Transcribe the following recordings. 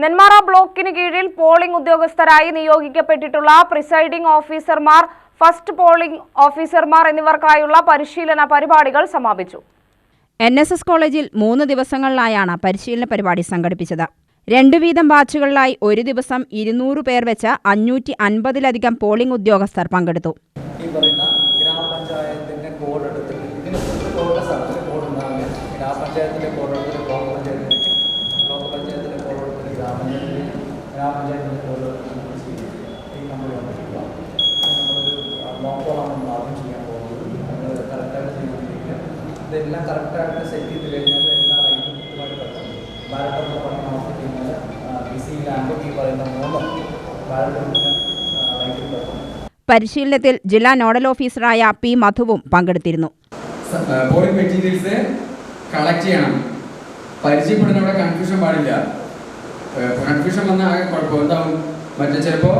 നെന്മാറ ബ്ലോക്കിന് കീഴിൽ പോളിംഗ് ഉദ്യോഗസ്ഥരായി നിയോഗിക്കപ്പെട്ടിട്ടുള്ള പ്രിസൈഡിംഗ് ഓഫീസർമാർ ഫസ്റ്റ് പോളിംഗ് ഓഫീസർമാർ എന്നിവർക്കായുള്ള പരിശീലന പരിപാടികൾ സമാപിച്ചു. എൻ എസ് എസ് കോളേജിൽ മൂന്ന് ദിവസങ്ങളിലായാണ് പരിശീലന പരിപാടി സംഘടിപ്പിച്ചത്. രണ്ടു വീതം ബാച്ചുകളിലായി ഒരു ദിവസം ഇരുന്നൂറ് പേർ വെച്ച് അഞ്ഞൂറ്റി അൻപതിലധികം പോളിംഗ് ഉദ്യോഗസ്ഥർ പങ്കെടുത്തു. ഈ പറയുന്ന ഗ്രാമപഞ്ചായത്തിന്റെ കോഡ് എടുത്തിട്ട് ഇതിന് കോഡ് ഗ്രാമപഞ്ചായത്തിന്റെ കോഡ് എടുത്തിട്ട് ബ്ലോക്ക് പഞ്ചായത്തിന് ബ്ലോക്ക് പഞ്ചായത്തിന്റെ കോഡ് എടുത്തിട്ട് ഗ്രാമപഞ്ചായത്തിന് ഈ നമ്മൾ ചെയ്യാൻ ഇതെല്ലാം കറക്റ്റായിട്ട് സെറ്റ് ചെയ്ത് കഴിഞ്ഞാൽ എല്ലാ റൈറ്റും കൃത്യമായിട്ട് കിടക്കും ബാലറ്റ് പറഞ്ഞ കഴിഞ്ഞാൽ ബി സി ലാമ്പ് ഈ പറയുന്ന മൂന്നും ബാലറ്റ് റൈറ്റിൽ കിടക്കും പരിശീലനത്തിൽ ജില്ലാ നോഡൽ ഓഫീസറായ പി മധുവും പങ്കെടുത്തിരുന്നു. പോളിംഗ് മെറ്റീരിയൽസ് കളക്ട് ചെയ്യണം. പരിചയപ്പെടുന്നവിടെ കൺഫ്യൂഷൻ പാടില്ല. കൺഫ്യൂഷൻ വന്ന ആകെ കുഴപ്പം. എന്താവും? മറ്റേ ചിലപ്പോൾ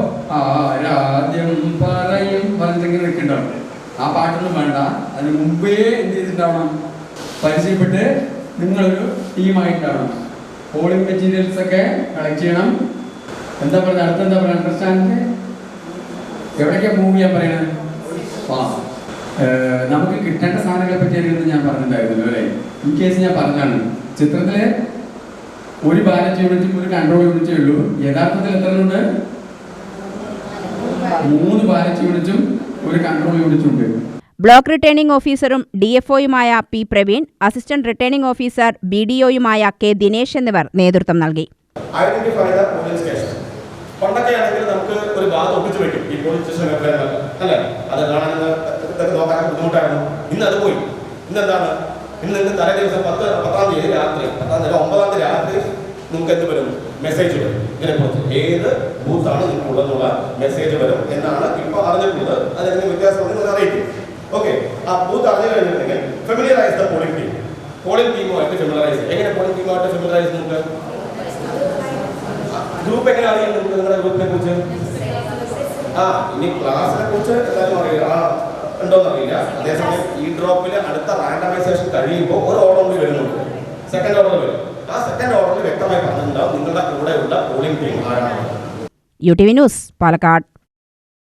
ആദ്യം പറയും. പറഞ്ഞിങ്ങനെ നിൽക്കുന്നുണ്ടാവും ആ പാട്ടൊന്നും വേണ്ട. അതിന് മുമ്പേ എന്ത് ചെയ്തിട്ടുണ്ടാവണം? പരിചയപ്പെട്ട് നിങ്ങളൊരു ടീമായിട്ടുണ്ടാവണം പോളിംഗ് മെറ്റീരിയൽസ് ഒക്കെ കളക്ട് ചെയ്യണം. എന്താ പറയുക അടുത്ത എന്താ പറയുക അണ്ടർസ്റ്റാൻഡ് എവിടേക്കാ മൂവ് ചെയ്യാൻ പറയണത് ആ. നമുക്ക് കിട്ടേണ്ട സാധനങ്ങളെ പറ്റി ഞാൻ പറഞ്ഞിട്ടുണ്ടായിരുന്നല്ലോ അല്ലേ? ഇൻ കേസ് ഞാൻ പറഞ്ഞാണ് ചിത്രത്തിൽ ഒരു ബാലറ്റ് യൂണിറ്റും ഒരു കൺട്രോൾ യൂണിറ്റേ ഉള്ളൂ. യഥാർത്ഥത്തിൽ എത്ര ഉണ്ട്? മൂന്ന് ബാലറ്റ് യൂണിറ്റും ഒരു കൺട്രോൾ യൂണിറ്റും ഉണ്ട്. ബ്ലോക്ക് റിട്ടേണിംഗ് ഓഫീസറും D F ഒയുമായ P Praveen assistant returning officer B D ഒയുമായ K Dinesh എന്നിവർ നേതൃത്വം നൽകി. പണ്ടൊക്കെ ആണെങ്കിൽ നമുക്ക് ഒരു ഭാഗം ഒപ്പിച്ച് വെക്കും. ഈ പോലീസ് സ്റ്റേഷൻ അല്ലേ? അത് കാണാൻ നോക്കാൻ ബുദ്ധിമുട്ടായിരുന്നു. ഇന്ന് അത് പോയി. ഇന്ന് എന്താണ് ഇന്ന് നിങ്ങൾക്ക് തലേ ദിവസം പത്ത് പത്താം തീയതി രാത്രി പത്താം തീയതി ഒമ്പതാം തീയതി രാത്രി നിങ്ങൾക്ക് എന്ത് വരും? മെസ്സേജ് വരും. ഇതിനെക്കുറിച്ച് ഏത് ബൂത്താണ് നിങ്ങൾക്ക് ഉള്ളതെന്നുള്ള മെസ്സേജ് വരും എന്നാണ് ഇപ്പോൾ അറിഞ്ഞിട്ടുള്ളത്. അതിന് വ്യത്യാസം നിങ്ങൾ അറിയിക്കും ഓക്കെ ആ ബൂത്ത് അറിഞ്ഞു കഴിഞ്ഞിട്ടുണ്ടെങ്കിൽ familiarise the polling team polling ടീമുമായിട്ട് familiarise എങ്ങനെ പോളിംഗ് ടീമുമായിട്ട് ഫെമിലറൈസ് നിങ്ങൾക്ക് ഗ്രൂപ്പ് എങ്ങനെ അറിയാം നിങ്ങൾക്ക് നിങ്ങളുടെ ഗ്രൂപ്പിനെ കുറിച്ച്? ആ ഇനി ക്ലാസ്സിനെ കുറിച്ച് എല്ലാവരും അറിയാം. ആ ഉണ്ടോന്ന് അറിയില്ല അതേസമയം ഈ ഡ്രോപ്പിൽ അടുത്ത റാൻഡമൈസേഷൻ കഴിയുമ്പോൾ ഒരു ഓർഡർ കൂടി വരുന്നുണ്ട്. സെക്കൻഡ് ഓർഡർ വരും. ആ സെക്കൻഡ് ഓർഡറിൽ വ്യക്തമായി പറഞ്ഞിട്ടുണ്ടാവും നിങ്ങളുടെ കൂടെയുള്ള പോളിംഗ് ടീം ആരാണ് U T V news Palakkad.